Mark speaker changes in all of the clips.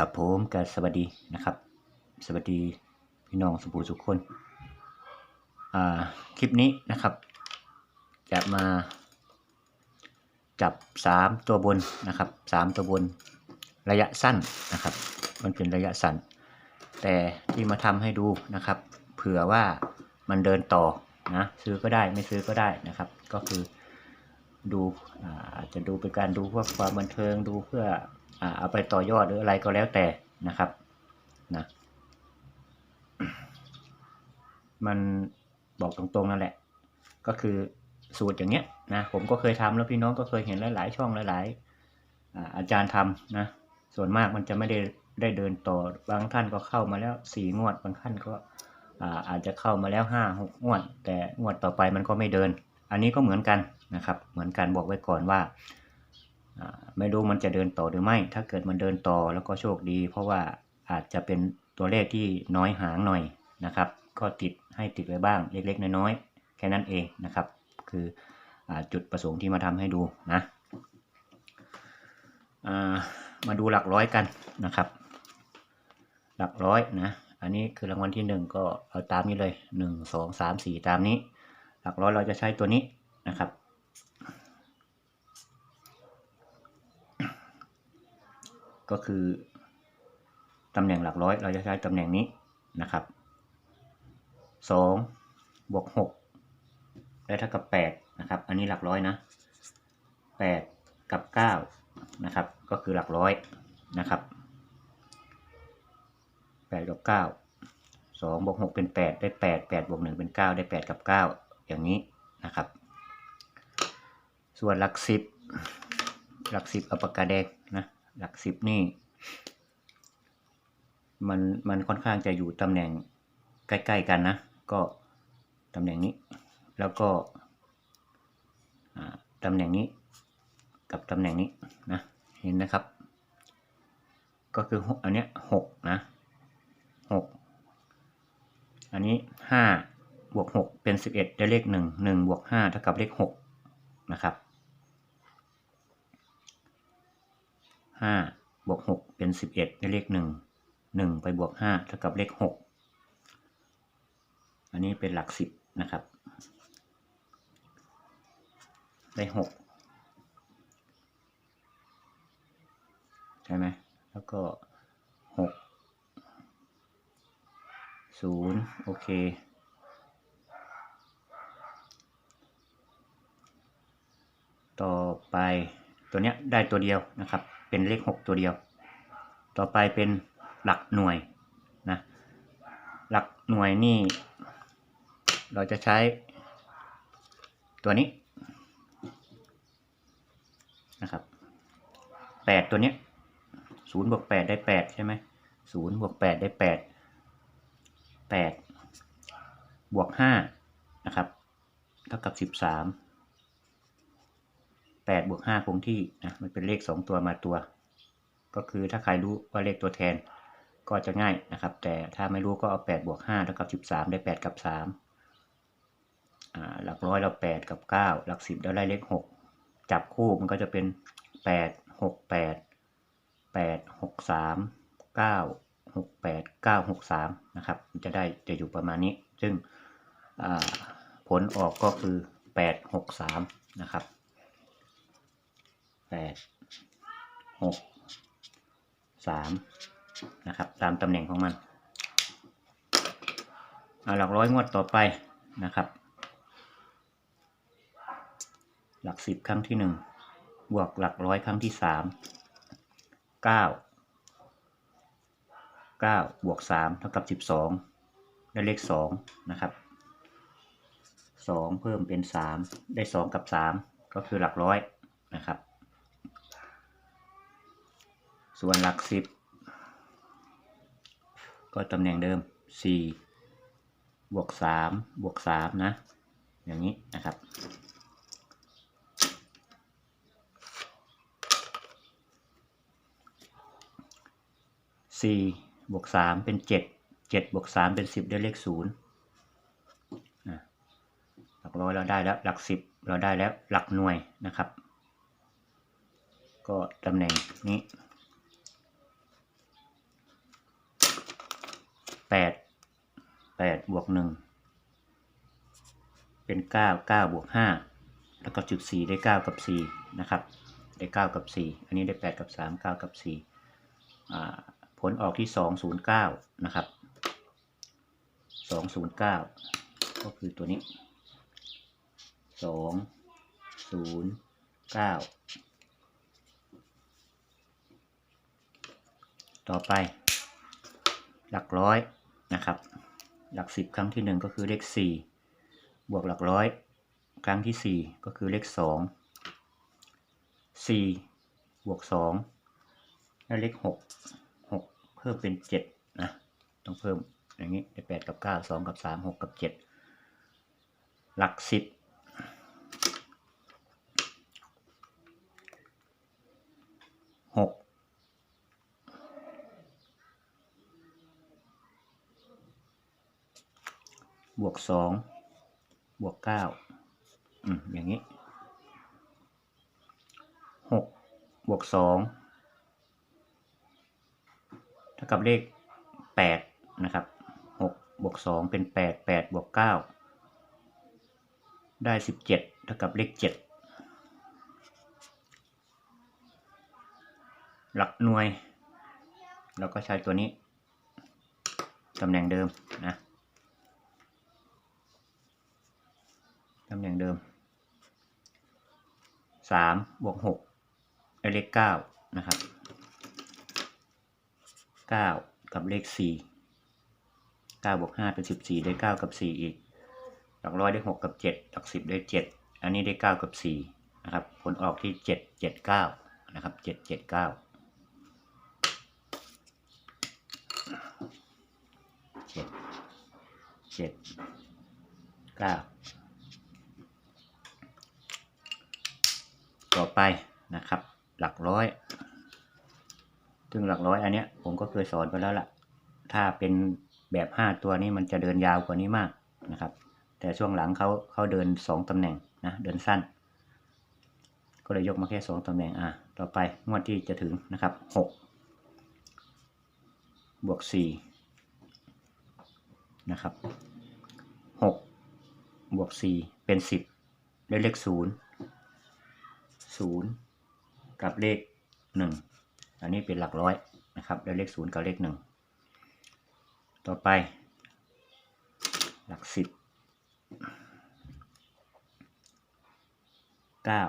Speaker 1: ครับผมก็สวัสดีนะครับ สวัสดีพี่น้องสุภูทุกคน อ่า คลิปนี้นะครับ จะมาจับสามตัวบนนะครับสามตัวบนระยะสั้นนะครับ มันเป็นระยะสั้น แต่ที่มาทำให้ดูนะครับ เผื่อว่ามันเดินต่อนะซื้อก็ได้ไม่ซื้อก็ได้นะครับ ก็คือ ดูอาจจะดูเป็นการดูเพื่อความบันเทิงดูเพื่อเอาไปต่อยอดหรืออะไรก็แล้วแต่นะครับนะมันบอกตรงๆนั่นแหละ ก็คือสูตรอย่างเงี้ยนะผมก็เคยทำแล้วพี่น้องก็เคยเห็นหลายๆ ช่องหลาย ๆอาอาจารย์ทำนะส่วนมากมันจะไม่ได้ได้เดินต่อบางท่านก็เข้ามาแล้วสี่งวด บางท่านก็อ่าอาจจะเข้ามาแล้วห้าหกงวด แต่งวดต่อไปมันก็ไม่เดิน อันนี้ก็เหมือนกัน นะครับ เหมือนกันบอกไว้ก่อนว่า ไม่รู้มันจะเดินต่อหรือไม่ ถ้าเกิดมันเดินต่อแล้วก็โชคดี เพราะว่าอาจจะเป็นตัวเลขที่น้อยหางหน่อยนะครับ ก็ติดให้ติดไว้บ้างเล็ก ๆ น้อยๆแค่นั้นเองนะครับ คืออจุดประสงค์ที่มาทำให้ดูนะามาดูหลักร้อยกันนะครับ หลักร้อยนะอันนี้คือรางวัลที่หนึ่งก็เอาตามนี้เลยหนึ่งสองสามสี่ตามนี้ หลักร้อยเราจะใช้ตัวนี้นะครับ ก็คือตำแหน่งหลักร้อยเราจะใช้ตำแหน่งนี้นะครับสองบวกหกได้เท่ากับแปดนะครับ อันนี้หลักร้อยนะแปดกับเก้านะครับก็คือหลักร้อยนะครับแปดกับเก้าสองบวกหกเป็นแปดได้แปดแปดบวกหนึ่งเป็นเก้าได้แปดกับเก้าอย่างนี้นะครับ ส่วนหลักสิบหลักสิบเอาปากกาแดงนะ หลักสิบนี่ มันมันค่อนข้างจะอยู่ตำแหน่งใกล้ๆกันนะ ก็ตำแหน่งนี้ แล้วก็ตำแหน่งนี้กับตำแหน่งนี้นะเห็นนะครับ ก็คืออันเนี้ยหกนะหกอันนี้ห้าบวกหกเป็นสิบเอ็ดได้เลขหนึ่งหนึ่งบวกห้าเท่ากับเลขหกนะครับ ห้าบวกหกเป็นสิบเอ็ดได้เลขหนึ่งหนึ่งไปบวกห้าเท่ากับเลขหกอันนี้เป็นหลักสิบนะครับ ได้หกใช่ไหม แล้วก็หกศูนย์โอเคต่อไปตัวเนี้ยได้ตัวเดียวนะครับ เป็นเลขหกตัวเดียว ต่อไปเป็นหลักหน่วยนะหลักหน่วยนี่ เราจะใช้ตัวนี้นะครับแปดตัวเนี้ยศูนย์บวกแปดได้แปดใช่ไหมศูนย์บวกแปดได้แปดแปดบวกห้านะครับ เท่ากับสิบสาม แปดบวกห้าคงที่นะมันเป็นเลขสองตัวมาตัว ก็คือถ้าใครรู้ว่าเลขตัวแทนก็จะง่ายนะครับ แต่ถ้าไม่รู้ก็เอาแปดบวกห้าเท่ากับสิบสามได้แปดกับสามหลักร้อยเราแปดกับเก้าหลักสิบเราได้เลขหกจับคู่มันก็จะเป็นแปดหกแปดแปดหกสามเก้าหกแปดเก้าหกสามนะครับจะได้จะอยู่ประมาณนี้ ซึ่งผลออกก็คือแปดหกสามนะครับ แปดหกสามนะครับ ตามตำแหน่งของมัน เอาหลักร้อยงวดต่อไปนะครับ หลักสิบครั้งที่หนึ่งบวกหลักร้อยครั้งที่สามเก้าเก้าบวกสามเท่ากับสิบสองได้เลขสองนะครับสองเพิ่มเป็นสามได้สองกับสามก็คือหลักร้อยนะครับ ส่วนหลักสิบก็ตำแหน่งเดิมสี่บวกสามบวกสามนะ อย่างนี้นะครับสี่บวกสามเป็นเจ็ดเจ็ดบวกสามเป็นสิบได้เลขศูนย์นะหลักร้อยเราได้แล้ว หลักสิบเราได้แล้ว หลักหน่วยนะครับ ก็ตำแหน่งนี้ แปดแปดบวกหนึ่งเป็นเก้าเก้าบวกห้าแล้วก็จุดสี่ได้เก้ากับสี่นะครับ ได้เก้ากับสี่อันนี้ได้แปดกับสามเก้ากับสี่ผลออกที่สองศูนย์เก้านะครับสองศูนย์เก้าก็คือตัวนี้สองศูนย์เก้าต่อไป หลักร้อยนะครับ หลักสิบครั้งที่หนึ่งก็คือเลขสี่บวกหลักร้อย ครั้งที่สี่ก็คือเลขสองสี่บวกสองและเลขหกหกเพิ่มเป็นเจ็ดนะต้องเพิ่มอย่างนี้ได้แปดกับเก้าสองกับสามหกกับเจ็ดหลักสิบหก บวกสองบวกเก้าอืมอย่างนี้หกบวกสองเท่ากับเลขแปดนะครับหกบวกสองเป็นแปดแปดบวกเก้าได้สิบเจ็ดเท่ากับเลขเจ็ดหลักหน่วย เราก็ใช้ตัวนี้ ตำแหน่งเดิมนะำแหน่งเดิมสามบวกหกเลขเก้านะครับเก้ากับเลขสี่เก้าบวกห้าเป็นสิบสี่ได้เก้ากับสี่อีกหลักร้อยได้หกกับเจ็ดหลักสิบได้เจ็ดอันนี้ได้เก้ากับสี่นะครับ ผลออกที่เจ็ดเจ็ดเก้านะครับเจ็ดเจ็ดเก้าเจ็ดเจ็ดเก้า อไปนะครับ หลักร้อย ซึ่งหลักร้อยอันเนี้ยผมก็เคยสอนไปแล้วล่ะ ถ้าเป็นแบบห้าตัวนี้มันจะเดินยาวกว่านี้มากนะครับ แต่ช่วงหลังเขาเขาเดินสองตำแหน่งนะเดินสั้น ก็เลยยกมาแค่สองตำแหน่งอะต่อไปงวดที่จะถึงนะครับหกบวกสี่นะครับหกบวกสี่เป็นสิบได้เลขศูนย์ ศูนย์กับเลขหนึ่งอันนี้เป็นหลักร้อยนะครับแล้วเลขศูนย์กับเลขหนึ่งต่อไป หลักสิบเก้า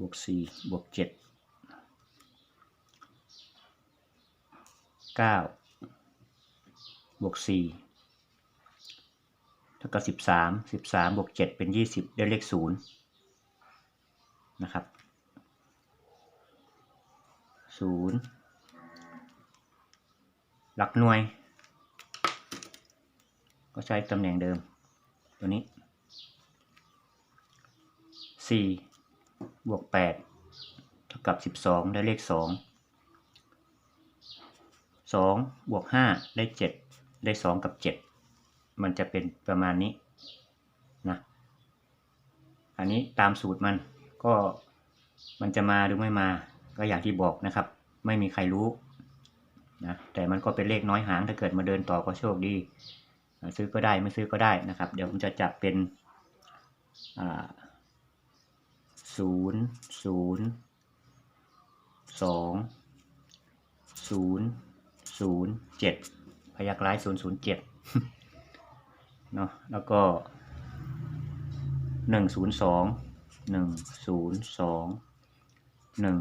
Speaker 1: บวกสี่บวกเจ็ดเก้าบวกสี่เท่ากับสิบสามสิบสามบวกเจ็ดเป็นยี่สิบได้เลขศูนย์ นะครับศูนย์หลักหน่วย ก็ใช้ตำแหน่งเดิม ตัวนี้สี่บวกแปดเท่ากับสิบสองได้เลขสองสองบวกห้าได้เจ็ดได้สองกับเจ็ดมันจะเป็นประมาณนี้นะอันนี้ตามสูตรมัน ก็มันจะมาหรือไม่มา ก็อย่างที่บอกนะครับ ไม่มีใครรู้นะแต่มันก็เป็นเลขน้อยหางถ้าเกิดมาเดินต่อก็โชคดี ซื้อก็ได้ไม่ซื้อก็ได้นะครับ เดี๋ยวผมจะจับเป็นศูนย์ศูนย์สองศูนย์ศูนย์เจ็ดพยักร้ายศูนย์ศูนย์เจ็ดเนาะแล้วก็หนึ่งศูนย์สอง หนึ่งศูนย์สองหนึ่ง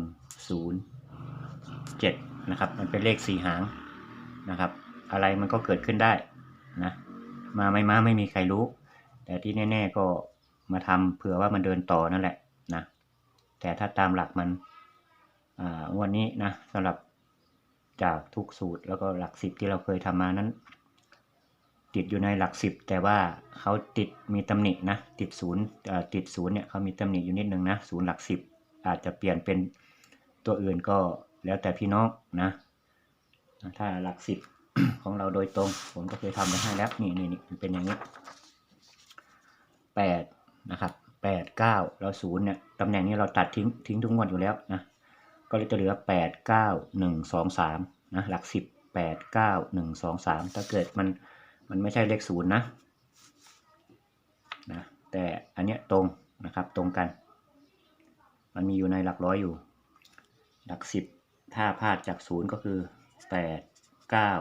Speaker 1: ศูนย์เจ็ดนะครับ มันเป็นเลขสี่หางนะครับ อะไรมันก็เกิดขึ้นได้นะ มาไม่มาไม่มีใครรู้ แต่ที่แน่ ๆ ก็มาทำเผื่อว่ามันเดินต่อนั่นแหละนะ แต่ถ้าตามหลักมันอ่างวันนี้นะสำหรับจากทุกสูตรแล้วก็หลักสิบที่เราเคยทำมานั้น ติดอยู่ในหลักสิบแต่ว่าเขาติดมีตำหนินะติดศูนย์ติดศูนย์เนี่ยเขามีตำหนิอยู่นิดนึงนะศูนย์หลักสิบอาจจะเปลี่ยนเป็นตัวอื่นก็แล้วแต่พี่น้องนะถ้าหลักสิบของเราโดยตรง ผมก็เคยทำไปให้แล้วนี่นี่นี่มันเป็นอย่างนี้แปดนะครับแปดเก้าแล้วศูนย์เนี่ยตำแหน่งนี้เราตัดทิ้งทิ้งทุกงวดอยู่แล้วนะก็เลยจะเหลือแปดเก้าหนึ่งสองสามนะหลักสิบแปดเก้าหนึ่งสองสามถ้าเกิดมัน มันไม่ใช่เลขศูนย์นะนะ แต่อันเนี้ยตรงนะครับตรงกัน มันมีอยู่ในหลักร้อยอยู่ หลักสิบถ้าพลาดจากศูนย์ก็คือแปดเก้า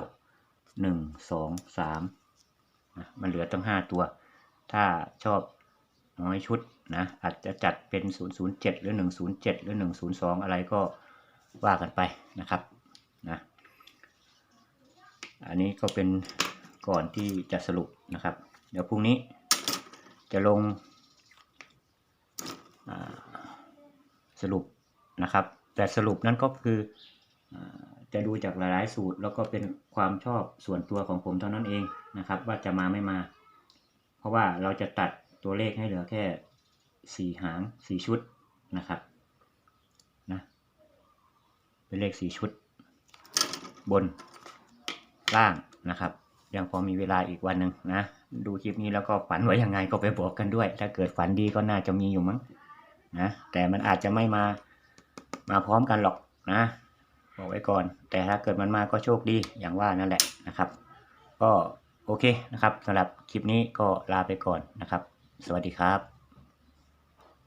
Speaker 1: หนึ่งสองสามนะมันเหลือตั้งห้าตัว ถ้าชอบน้อยชุดนะอาจจะจัดเป็น 007 หรือ 107 หรือ 102 อะไรก็ว่ากันไปนะครับนะอันนี้ก็เป็น ก่อนที่จะสรุปนะครับ เดี๋ยวพรุ่งนี้จะลงสรุปนะครับ แต่สรุปนั้นก็คือจะดูจากหลายๆสูตร แล้วก็เป็นความชอบส่วนตัวของผมเท่านั้นเองนะครับ ว่าจะมาไม่มา เพราะว่าเราจะตัดตัวเลขให้เหลือแค่สี่หางสี่ชุดนะครับนะเป็นเลขสี่ชุด บนล่างนะครับ ยังพอมีเวลาอีกวันหนึ่งนะ ดูคลิปนี้แล้วก็ฝันว่ายังไงก็ไปบอกกันด้วย ถ้าเกิดฝันดีก็น่าจะมีอยู่มั้งนะแต่มันอาจจะไม่มามาพร้อมกันหรอกนะ บอกไว้ก่อน แต่ถ้าเกิดมันมาก็โชคดีอย่างว่านั่นแหละนะครับ ก็โอเคนะครับสำหรับคลิปนี้ก็ลาไปก่อนนะครับ สวัสดีครับ